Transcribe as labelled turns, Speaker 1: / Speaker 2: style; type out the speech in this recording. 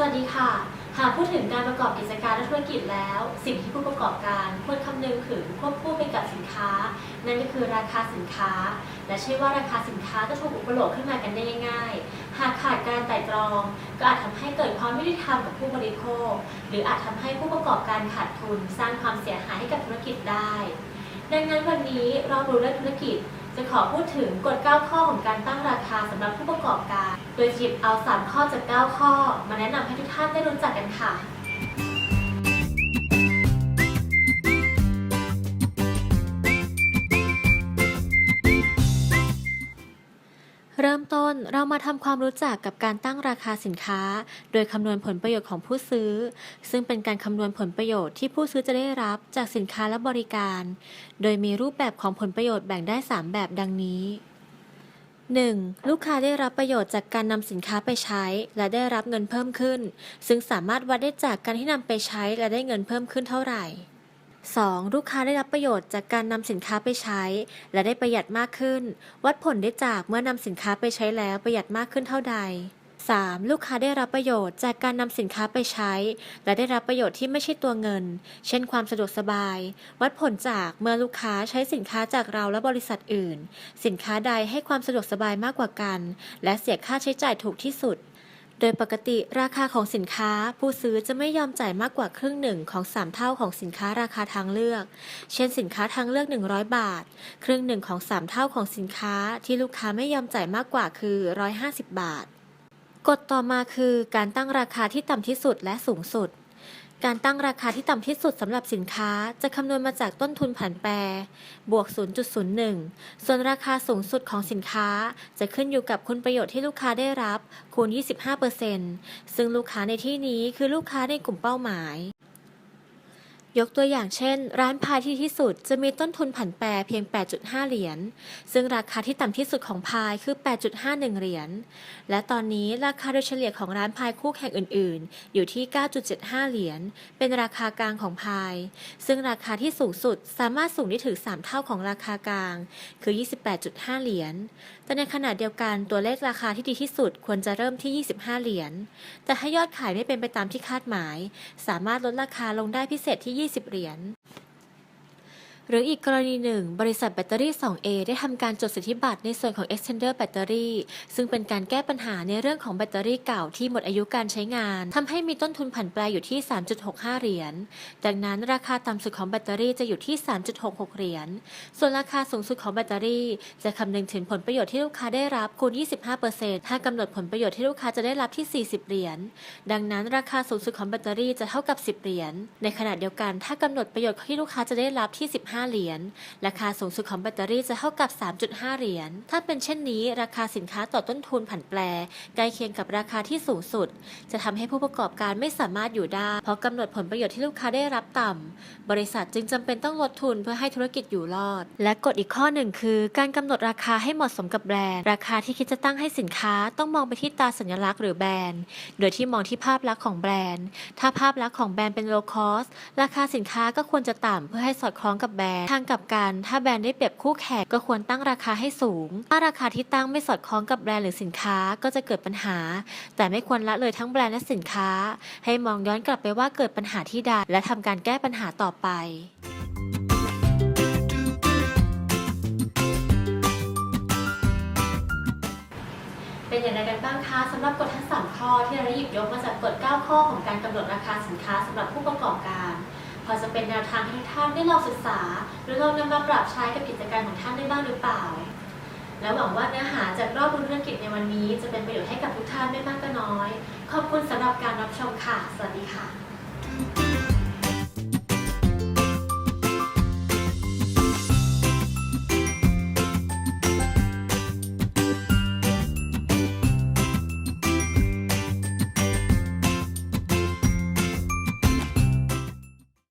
Speaker 1: สวัสดีค่ะ หากพูดถึงการประกอบกิจการและธุรกิจแล้ว สิ่งที่ผู้ประกอบการควรคำนึงถึงควบคู่ไปกับสินค้า นั่นก็คือราคาสินค้า และใช่ว่าราคาสินค้าจะถูกอุปโลกขึ้นมากันได้ง่ายๆ หากขาดการไต่ตรอง ก็อาจทำให้เกิดความไม่ยุติธรรมกับผู้บริโภค หรืออาจทำให้ผู้ประกอบการขาดทุน สร้างความเสียหายให้กับธุรกิจได้ ดังนั้นวันนี้เรารู้เรื่องธุรกิจ จะขอพูดถึงกฎ 9 ข้อของการตั้งราคาสำหรับผู้ประกอบการ โดยหยิบเอา 3 ข้อจาก 9 ข้อ มาแนะนำให้ทุกท่านได้รู้จักกันค่ะ เริ่มต้นเรามาทำความรู้จักกับการตั้งราคาสินค้า โดยคำนวณผลประโยชน์ของผู้ซื้อ ซึ่งเป็นการคำนวณผลประโยชน์ที่ผู้ซื้อจะได้รับจากสินค้าและบริการ โดยมีรูปแบบของผลประโยชน์แบ่งได้ 3 แบบดังนี้ 1. ลูกค้าได้รับประโยชน์จากการนำสินค้าไปใช้ และได้รับเงินเพิ่มขึ้น ซึ่งสามารถวัดได้จากการที่นำไปใช้และได้เงินเพิ่มขึ้นเท่าไหร่ 2. ลูกค้าได้รับประโยชน์จากการนำสินค้าไปใช้ และได้ประหยัดมากขึ้น วัดผลได้จากเมื่อนำสินค้าไปใช้แล้วประหยัดมากขึ้นเท่าใด 3. ลูกค้าได้รับประโยชน์จากการนำสินค้าไปใช้ และได้รับประโยชน์ที่ไม่ใช่ตัวเงิน เช่นความสะดวกสบาย วัดผลจากเมื่อลูกค้าใช้สินค้าจากเราและบริษัทอื่น สินค้าใดให้ความสะดวกสบายมากกว่ากัน และเสียค่าใช้จ่ายถูกที่สุด โดยปกติราคาของสินค้าผู้ซื้อจะไม่ยอมจ่ายมากกว่าครึ่งหนึ่งของ 3 เท่าของสินค้าราคาทางเลือก เช่นสินค้าทางเลือก 100 บาท ครึ่งหนึ่งของ 3 เท่าของสินค้าที่ลูกค้าไม่ยอมจ่ายมากกว่าคือ 150 บาท กฎต่อมาคือการตั้งราคาที่ต่ำที่สุดและสูงสุด การตั้งราคาที่ต่ำที่สุดสำหรับสินค้าจะคำนวณมาจากต้นทุนผันแปร บวก 0.01 ส่วนราคาสูงสุดของสินค้าจะขึ้นอยู่กับคุณประโยชน์ที่ลูกค้าได้รับคูณ 25%ซึ่งลูกค้าในที่นี้คือลูกค้าในกลุ่มเป้าหมาย ยกตัวอย่างเช่น ร้านพายที่ที่สุดจะมีต้นทุนผันแปรเพียง 8.5 เหรียญ ซึ่งราคาที่ต่ำที่สุดของพายคือ 8.51 เหรียญ และตอนนี้ราคาโดยเฉลี่ยของร้านพายคู่แข่งอื่น ๆ อยู่ที่ 9.75 เหรียญ เป็นราคากลางของพาย ซึ่งราคาที่สูงสุดสามารถสูงได้ถึง 3 เท่าของราคากลาง คือ 28.5 เหรียญ แต่ในขณะเดียวกันตัวเลขราคาที่ดีที่สุดควรจะเริ่มที่ 25 เหรียญ แต่ถ้ายอดขายไม่เป็นไปตามที่คาดหมาย สามารถลดราคาลงได้พิเศษที่20 เหรียญ หรืออีกกรณีหนึ่ง บริษัทแบตเตอรี่ 2A ได้ทำการจดสิทธิบัตรในส่วนของ extender แบตเตอรี่ซึ่งเป็นการแก้ปัญหาในเรื่องของแบตเตอรี่เก่าที่หมดอายุการใช้งานทำให้มีต้นทุนผันแปรอยู่ที่ 3.65 เหรียญ ดังนั้นราคาต่ำสุดของแบตเตอรี่จะอยู่ที่ 3.66 เหรียญ ส่วนราคาสูงสุดของแบตเตอรี่ จะคำนึงถึงผลประโยชน์ที่ลูกค้าได้รับคูณ 25%ถ้ากำหนดผลประโยชน์ที่ลูกค้าจะได้รับที่ 40 เหรียญ ดังนั้นราคาสูงสุดของแบตเตอรี่จะเท่ากับ 10 เหรียญ ในขณะเดียวกันถ้ากำหนดประโยชน์ที่ลูกค้าจะได้รับที่ 15เหรียญ ราคาสูงสุดของแบตเตอรี่จะเท่ากับ 3.5 เหรียญ ถ้าเป็นเช่นนี้ ราคาสินค้าต่อต้นทุนผันแปรใกล้เคียงกับราคาที่สูงสุด จะทำให้ผู้ประกอบการไม่สามารถอยู่ได้ เพราะกำหนดผลประโยชน์ที่ลูกค้าได้รับต่ำบริษัทจึงจำเป็นต้องลดทุนเพื่อให้ธุรกิจอยู่รอด และกฎอีกข้อหนึ่งคือ การกำหนดราคาให้เหมาะสมกับแบรนด์ ราคาที่คิดจะตั้งให้สินค้าต้องมองไปที่ตาสัญลักษณ์หรือแบรนด์ โดยที่มองที่ภาพลักษณ์ของแบรนด์ ถ้าภาพลักษณ์ของแบรนด์เป็น low cost ราคาสินค้าก็ควรจะต่ำเพื่อให้สอดคล้องกับแบรนด์ทางกับกันถ้าแบรนด์ได้เปรียบคู่แข่งก็ควรตั้งราคาให้สูง ถ้าราคาที่ตั้งไม่สอดคล้องกับแบรนด์หรือสินค้าก็จะเกิดปัญหา แต่ไม่ควรละเลยทั้งแบรนด์และสินค้า ให้มองย้อนกลับไปว่าเกิดปัญหาที่ใดและทำการแก้ปัญหาต่อไปเป็นอย่างไรกันบ้างคะสำหรับกฎทั้ง 3 ข้อที่เราได้หยิบยกมาจากกฎ 9 ข้อของการกำหนดราคาสินค้าสำหรับผู้ประกอบการ อจะเป็นแนวทางให้ท่านได้ลองศึกษา หรือลองนำมาปรับใช้กับกิจการของท่านได้บ้างหรือเปล่า และหวังว่าเนื้อหาจากรอบรู้ธุรกิจในวันนี้ จะเป็นประโยชน์ให้กับทุกท่านไม่มากก็น้อย ขอบคุณสำหรับการรับชมค่ะ สวัสดีค่ะ